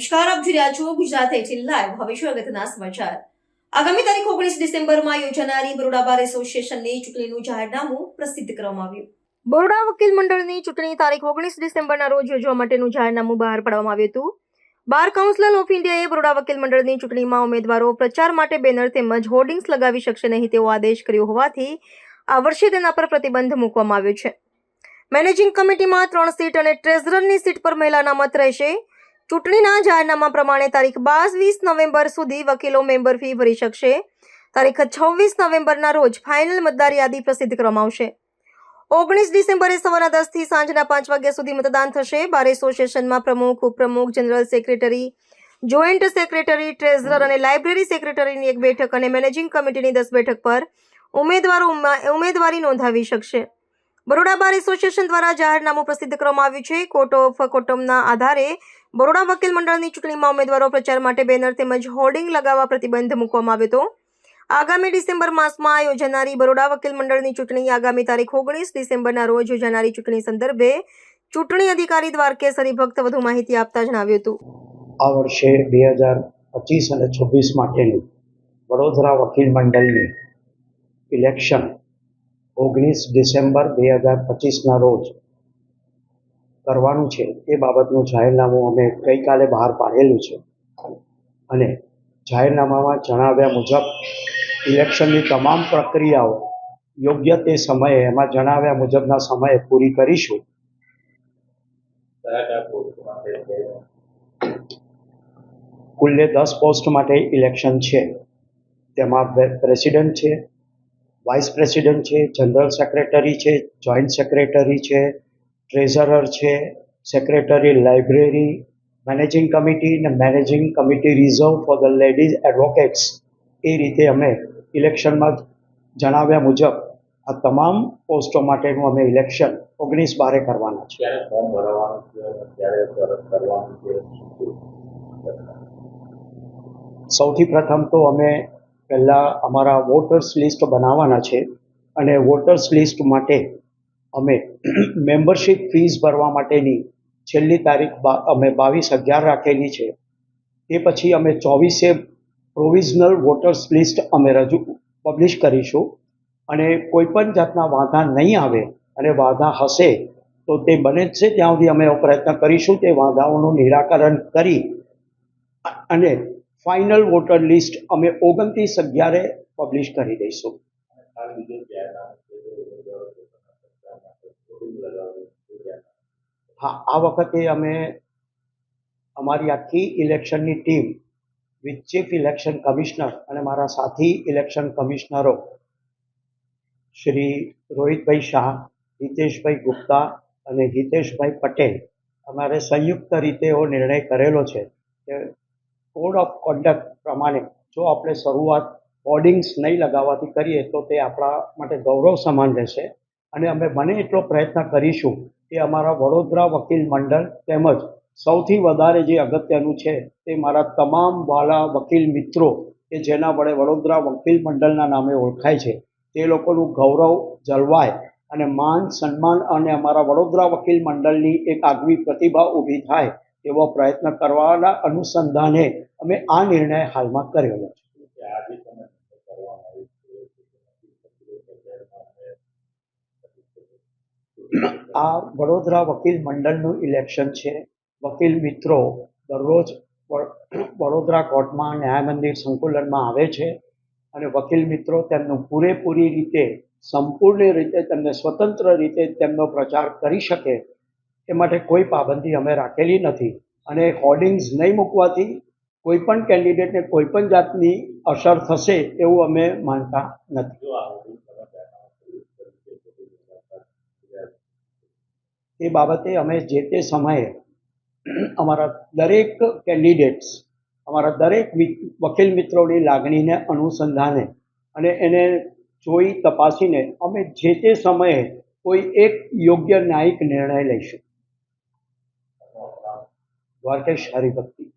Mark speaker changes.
Speaker 1: નમસ્કાર, આપ જોઈ રહ્યા છો ગુજરાત એટીન લાઈવ હવે શું અગત્યના સમાચાર. આગામી તારીખ ઓગણીસ ડિસેમ્બરમાં યોજાનારી બરોડા બાર એસોસિએશનની ચૂંટણીનું જાહેરનામું પ્રસિદ્ધ કરવામાં આવ્યું. બરોડા વકીલ મંડળની ચૂંટણી તારીખ ઓગણીસ ડિસેમ્બરના રોજ યોજવા માટેનું જાહેરનામું બહાર પાડવામાં આવ્યું હતું. બાર કાઉન્સિલ ઓફ ઇન્ડિયાએ બરોડા વકીલ મંડળની ચૂંટણીમાં ઉમેદવારો પ્રચાર માટે બેનર તેમજ હોર્ડિંગ્સ લગાવી શકશે નહીં તેવો આદેશ કર્યો હોવાથી આ વર્ષે તેના પર પ્રતિબંધ મૂકવામાં આવ્યો છે. મેનેજિંગ કમિટીમાં ત્રણ સીટ અને ટ્રેઝરરની સીટ પર મહિલાના મત રહેશે. ચૂંટણીના જાહેરનામા પ્રમાણે તારીખ બાવીસ નવેમ્બર સુધી વકીલો મેમ્બર ફી ભરી શકશે. તારીખ છવ્વીસ નવેમ્બરના રોજ ફાઇનલ મતદાર યાદી પ્રસિદ્ધ કરવામાં આવશે ઓગણીસ ડિસેમ્બરે સવારના દસથી સાંજના પાંચ વાગ્યા સુધી મતદાન થશે. બાર એસોસિએશનમાં પ્રમુખ, ઉપપ્રમુખ, general secretary, joint secretary, treasurer અને લાઇબ્રેરી સેક્રેટરીની એક બેઠક અને મેનેજિંગ કમિટીની દસ બેઠક પર ઉમેદવારો ઉમેદવારી નોંધાવી શકશે. બરોડા બાર એસોસિએશન દ્વારા જાહેરનામું પ્રસિદ્ધ કરવામાં આવ્યું છે. કોર્ટ ઓફ કોટમના આધારે બરોડા વકીલ મંડળની ચૂંટણીમાં ઉમેદવારો પ્રચાર માટે બેનર તેમજ હોર્ડિંગ લગાવવા પ્રતિબંધ મૂકવામાં આવ્યો હતો. આગામી ડિસેમ્બર માસમાં યોજાનારી બરોડા વકીલ મંડળની ચૂંટણી આગામી તારીખ ઓગણીસ ડિસેમ્બરના રોજ યોજાનારી ચૂંટણી સંદર્ભે ચૂંટણી અધિકારી દ્વારકેશ હરિભક્ત વધુ માહિતી આપતા જણાવ્યું હતું.
Speaker 2: આ વર્ષે બે હજાર પચીસ અને છવ્વીસ માટેની વડોદરા વકીલ મંડળની ઇલેક્શન ઓગણીસ ડિસેમ્બર બે હજાર પચીસના રોજ કરવાનું છે એ બાબતનું જાહેરનામું અમે ગઈકાલે બહાર પાડેલું છે. અને જાહેરનામામાં જણાવ્યા મુજબ, ઇલેક્શનની તમામ પ્રક્રિયાઓ યોગ્ય તે સમયે, એમાં જણાવ્યા મુજબના સમયે પૂરી કરીશું. કુલ્લે દસ પોસ્ટ માટે ઇલેક્શન છે. તેમાં પ્રે- પ્રેસિડેન્ટ છે વાઇસ પ્રેસિડેન્ટ છે જનરલ સેક્રેટરી છે જોઈન્ટ સેક્રેટરી છે ટ્રેઝરર છે સેક્રેટરી લાઇબ્રેરી મેનેજિંગ કમિટી અને managing committee reserve for the ladies advocates. એ રીતે અમે ઇલેક્શનમાં જણાવ્યા મુજબ આ તમામ પોસ્ટો માટેનું અમે ઇલેક્શન ઓગણીસ બારે કરવાના છે.
Speaker 3: કરવાનું
Speaker 2: સૌથી પ્રથમ તો અમે પહેલાં અમારા વોટર્સ લિસ્ટ બનાવવાના છે અને વોટર્સ લિસ્ટ માટે અમે મેમ્બરશિપ ફીસ ભરવા માટેની છેલ્લી તારીખ અમે બાવીસ અગિયાર રાખેલી છે. એ પછી અમે ચોવીસે પ્રોવિઝનલ વોટર્સ લિસ્ટ અમે રજૂ પબ્લિશ કરીશું. અને કોઈપણ જાતના વાંધા નહીં આવે અને વાંધા હશે તો તે બને જ છે ત્યાં સુધી અમે પ્રયત્ન કરીશું તે વાંધાઓનું નિરાકરણ કરી અને ફાઇનલ વોટર લિસ્ટ અમે ઓગણત્રીસ અગિયારે પબ્લિશ કરી દઈશું. હા, આ વખતે અમે અમારી આખી ઇલેક્શનની team with chief election commissioner અને મારા સાથી ઇલેક્શન કમિશનરો શ્રી રોહિતભાઈ શાહ, હિતેશભાઈ ગુપ્તા અને હિતેશભાઈ પટેલ, અમારે સંયુક્ત રીતે એવો નિર્ણય કરેલો છે કે કોડ ઓફ કોન્ડક્ટ પ્રમાણે જો આપણે શરૂઆત હોર્ડિંગ્સ નહીં લગાવવાથી કરીએ તો તે આપણા માટે ગૌરવ સમાન રહેશે. અને અમે બને એટલો પ્રયત્ન કરીશું કે અમારા વડોદરા વકીલ મંડળ તેમજ સૌથી વધારે જે અગત્યનું છે તે મારા તમામ વાલા વકીલ મિત્રો કે જેના વડે વડોદરા વકીલ મંડળના નામે ઓળખાય છે, તે લોકોનું ગૌરવ જળવાય અને માન સન્માન અને અમારા વડોદરા વકીલ મંડળની એક આગવી પ્રતિભા ઊભી થાય એવો પ્રયત્ન કરવાના અનુસંધાને અમે આ નિર્ણય હાલમાં કરેલો છે. આ વડોદરા વકીલ મંડળનું ઇલેક્શન છે. વકીલ મિત્રો દરરોજ વડોદરા કોર્ટમાં ન્યાય મંદિર સંકુલનમાં આવે છે અને વકીલ મિત્રો તેમનું પૂરેપૂરી રીતે સંપૂર્ણ રીતે તેમને સ્વતંત્ર રીતે તેમનો પ્રચાર કરી શકે એ માટે કોઈ પાબંદી અમે રાખેલી નથી. અને હોર્ડિંગ્સ નહીં મૂકવાથી કોઈ પણ કેન્ડિડેટને કોઈ પણ જાતની અસર થશે એવું અમે માનતા નથી. એ બાબતે અમે જે તે સમયે અમારા દરેક કેન્ડિડેટ્સ અમારા દરેક વકીલ મિત્રોની લાગણીને અનુસંધાને અને એને જોઈ તપાસીને અમે જે તે સમયે કોઈ એક યોગ્ય ન્યાયિક નિર્ણય લઈશું. દ્વારકેશ હરિભક્તિ.